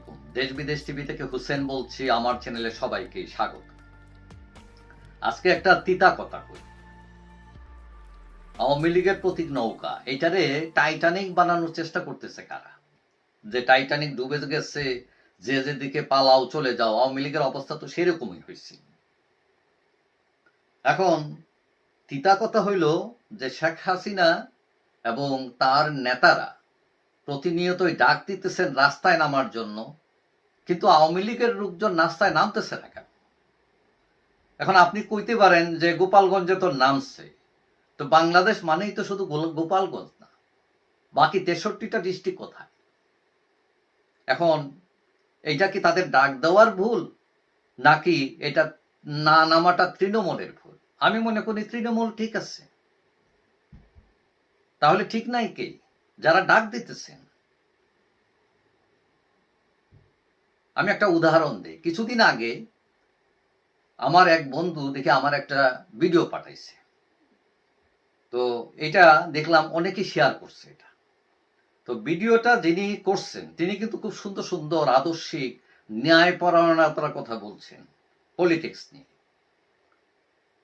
আলাইকুম দেশ বিদেশ টিভি থেকে হুসেন বলছি, আমার চ্যানেলে সবাইকে স্বাগত। আজকে একটা তিতা কথা কই। আওয়ামী লীগের প্রতীক নৌকা, এটারে টাইটানিক বানানোর চেষ্টা করতেছে কারা? যে টাইটানিক ডুবে গেছে, যে যেদিকে পালাও চলে যাও, আওয়ামী লীগের অবস্থা তো সেরকমই হয়েছে। এখন তিতা কথা হইল যে শেখ হাসিনা এবং তার নেতারা প্রতিনিয়তই ডাক দিতেছেন রাস্তায় নামার জন্য, কিন্তু আওয়ামী লীগের লোকজন রাস্তায় নামতেছে না কেন? এখন আপনি কইতে পারেন যে গোপালগঞ্জে তো নামছে, তো বাংলাদেশ মানেই তো শুধু গোপালগঞ্জ না, বাকি তেষট্টিটা ডিস্ট্রিক্ট কোথায়? এখন এইটা কি তাদের ডাক দেওয়ার ভুল, নাকি এটা না নামাটা তৃণমূলের ভুল? আমি মনে করি তৃণমূল ঠিক আছে। তাহলে ঠিক নাই কে? যারা ডাক দিতেছেন। আমি একটা উদাহরণ দিই। কিছুদিন আগে আমার এক বন্ধু দেখে আমার একটা ভিডিও পাঠাইছে। তো এটা দেখলাম অনেকেই শেয়ার করছে এটা। তো ভিডিওটা যিনি করছেন, তিনি কিন্তু খুব সুন্দর সুন্দর আদর্শিক, ন্যায়পরায়ণতার কথা বলছেন পলিটিক্স নিয়ে।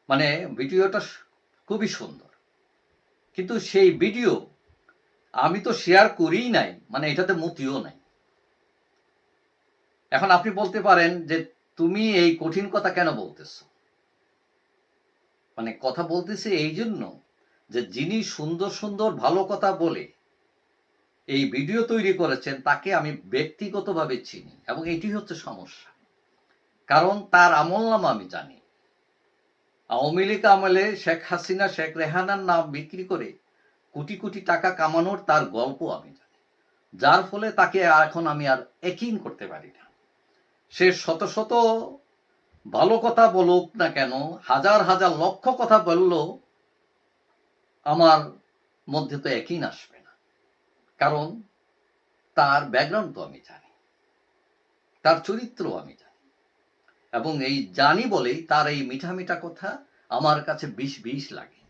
মানে ভিডিওটা খুবই সুন্দর। কিন্তু সেই ভিডিও আমি তো শেয়ার করিই নাই মানে এটাতে মতিও নাই। এখন আপনি বলতে পারেন যে তুমি এই কঠিন কথা কেন বলতেছো? মানে কথা বলতেছে এই জন্য যে যিনি সুন্দর সুন্দর ভালো কথা বলে এই ভিডিও তৈরি করেছেন, তাকে আমি ব্যক্তিগতভাবে চিনি এবং এটি হচ্ছে সমস্যা। কারণ তার আমল নাম আমি জানি। আওয়ামী লীগ আমলে শেখ হাসিনা, শেখ রেহানার নাম বিক্রি করে কোটি কোটি টাকা কামানোর তার গল্প আমি জানি। যার ফলে তাকে এখন আমি আর একিন করতে পারি না। সে শত শত ভালো কথা বলুক না কেন, হাজার হাজার লক্ষ কথা বলল আমার মধ্যে তো একই আসবে না। কারণ তার ব্যাকগ্রাউন্ড তো আমি জানি, তার চরিত্র আমি জানি। এবং এই জানি বলেই তার এই মিঠা মিঠা কথা আমার কাছে বিষ বিষ লাগে।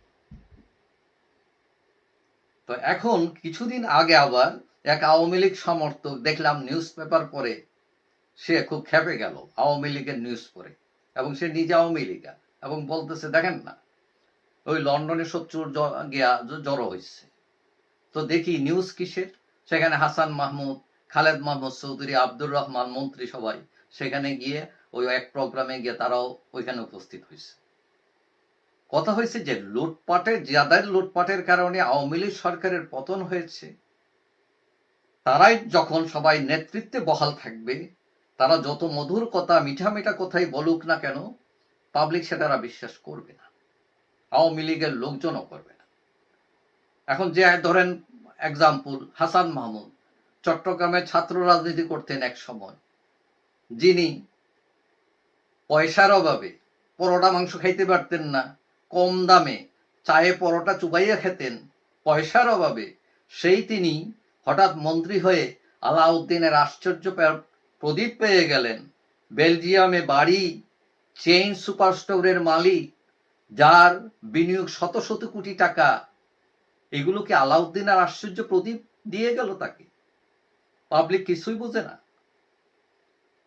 তো এখন কিছুদিন আগে আবার এক আওয়ামী লীগ সমর্থক দেখলাম নিউজ পেপার পরে সে খুব খেপে গেল আওয়ামী লীগের নিউজ পড়ে এবং সে নিজে আওয়ামী লীগার এবং বলতেছে, দেখেন না, ওই লন্ডনে শত্রুর গিয়া জড়ো হয়েছে তো দেখি নিউজ কিসের? সেখানে হাসান মাহমুদ, খালেদ মাহমুদ চৌধুরী, আব্দুর রহমান মন্ত্রী সবাই সেখানে গিয়ে ওই এক প্রোগ্রামে গিয়ে তারাও ওইখানে উপস্থিত হয়েছে কথা হয়েছে যে লুটপাটের যাদের লুটপাটের কারণে আওয়ামী লীগ সরকারের পতন হয়েছে, তারাই যখন সবাই নেতৃত্বে বহাল থাকবে, তারা যত মধুর কথা, মিঠা মিঠা কথাই বলুক না কেন পাবলিক সেটারা বিশ্বাস করবে না। আওয়ামী লীগের লোকজনও করবে না। এখন যে ধরেন এক্সাম্পল হাসান মাহমুদ, চট্টগ্রামে ছাত্র রাজনীতি করতেন এক সময়। যিনি পয়সার অভাবে পরোটা মাংস খাইতে পারতেন না কম দামে চায়ে পরোটা চুবাইয়া খেতেন। পয়সার অভাবে সেই তিনি হঠাৎ মন্ত্রী হয়ে আলাউদ্দিনের আশ্চর্য প্রদীপ পেয়ে গেলেন। বেলজিয়ামে বাড়ি, চেইন সুপার স্টোরের মালিক, যার বিনিয়োগ শত শত কোটি টাকা এগুলোকে আলাউদ্দিন আর আশ্চর্য প্রদীপ দিয়ে গেল তাকে? পাবলিক কিছুই বোঝে না।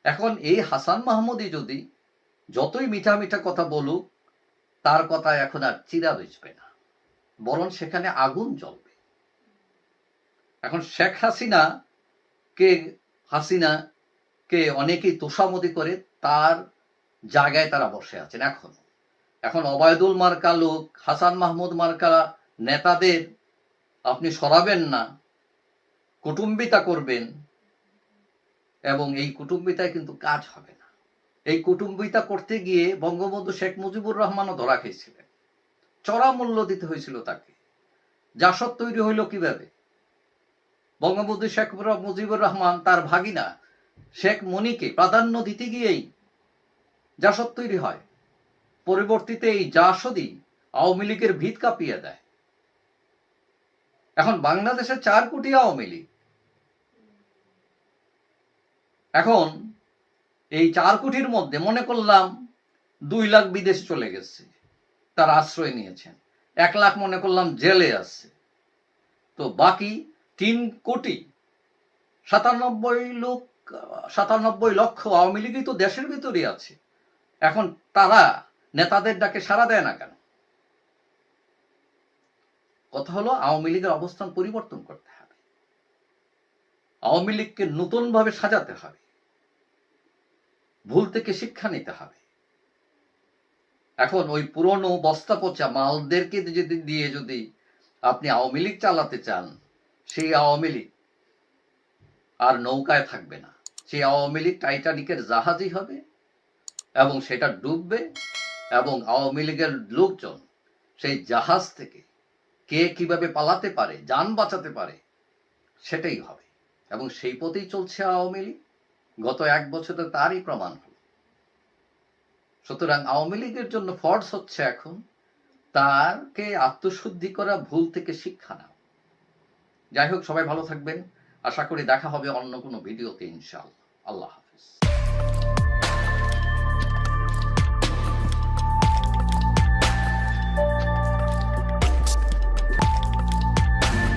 এখন এই হাসান মাহমুদই যদি যতই মিঠা মিঠা কথা বলুক তার কথা এখন আর চিরা বেচবে না। বরং সেখানে আগুন জ্বলবে। এখন শেখ হাসিনা কে হাসিনা কে অনেকেই তোষামতি করে, তার জায়গায় তারা বসে আছেন এখন। এখন অবায়দুল মার্কা লোক, হাসান মাহমুদ মার্কা নেতাদের আপনি সরাবেন না, কুটুম্বিতা করবেন এবং এই কুটুম্বিতায় কিন্তু কাজ হবে না। এই কুটুম্বিতা করতে গিয়ে বঙ্গবন্ধু শেখ মুজিবুর রহমানও ধরা খেয়েছিলেন। চড়া মূল্য দিতে হয়েছিল তাকে। জাসদ তৈরি হইল কীভাবে? বঙ্গবন্ধু শেখ মুজিবুর রহমান তার ভাগিনা শেখ মনিকে প্রাধান্য দিতে গিয়েই জাসদ তৈরি হয়, পরবর্তীতে এই জাসদই আওয়ামী লীগের ভিত কাঁপিয়ে দেয়। এখন বাংলাদেশে চার কোটি আওয়ামী লীগ। এখন এই চার কোটির মধ্যে মনে করলাম দুই লাখ বিদেশ চলে গেছে, তার আশ্রয় নিয়েছেন। এক লাখ মনে করলাম জেলে আছে। তো বাকি তিন কোটি সাতানব্বই লোক, সাতানব্বই লক্ষ আওয়ামী লীগই তো দেশের ভিতরে আছে। এখন তারা নেতাদের ডাকে সাড়া দেয় না কেন? কথা হলো আওয়ামী লীগের অবস্থান পরিবর্তন করতে হবে। আওয়ামী লীগকে নতুন ভাবে সাজাতে হবে। ভুল থেকে শিক্ষা নিতে হবে। এখন ওই পুরনো বস্তা পচা মালদেরকে যদি দিয়ে যদি আপনি আওয়ামী লীগ চালাতে চান, সেই আওয়ামী লীগ আর নৌকায় থাকবে না। সেই আওয়ামী লীগ টাইটানিকের জাহাজই হবে এবং সেটা ডুববে এবং আওয়ামী লীগের লোকজন সেই জাহাজ থেকে কে কীভাবে পালাতে পারে, যান বাঁচাতে পারে, সেটাই হবে। এবং সেই পথেই চলছে আওয়ামী লীগ। গত এক বছরে তারই প্রমাণ সুতরাং আওয়ামী লীগের জন্য ফর্স হচ্ছে এখন তারকে আত্মশুদ্ধি করা, ভুল থেকে শিক্ষা নাও যাই হোক, সবাই ভালো থাকবেন। আশা করি দেখা হবে অন্য কোনো ভিডিওতে ইনশাআল্লাহ। আল্লাহ হাফিজ।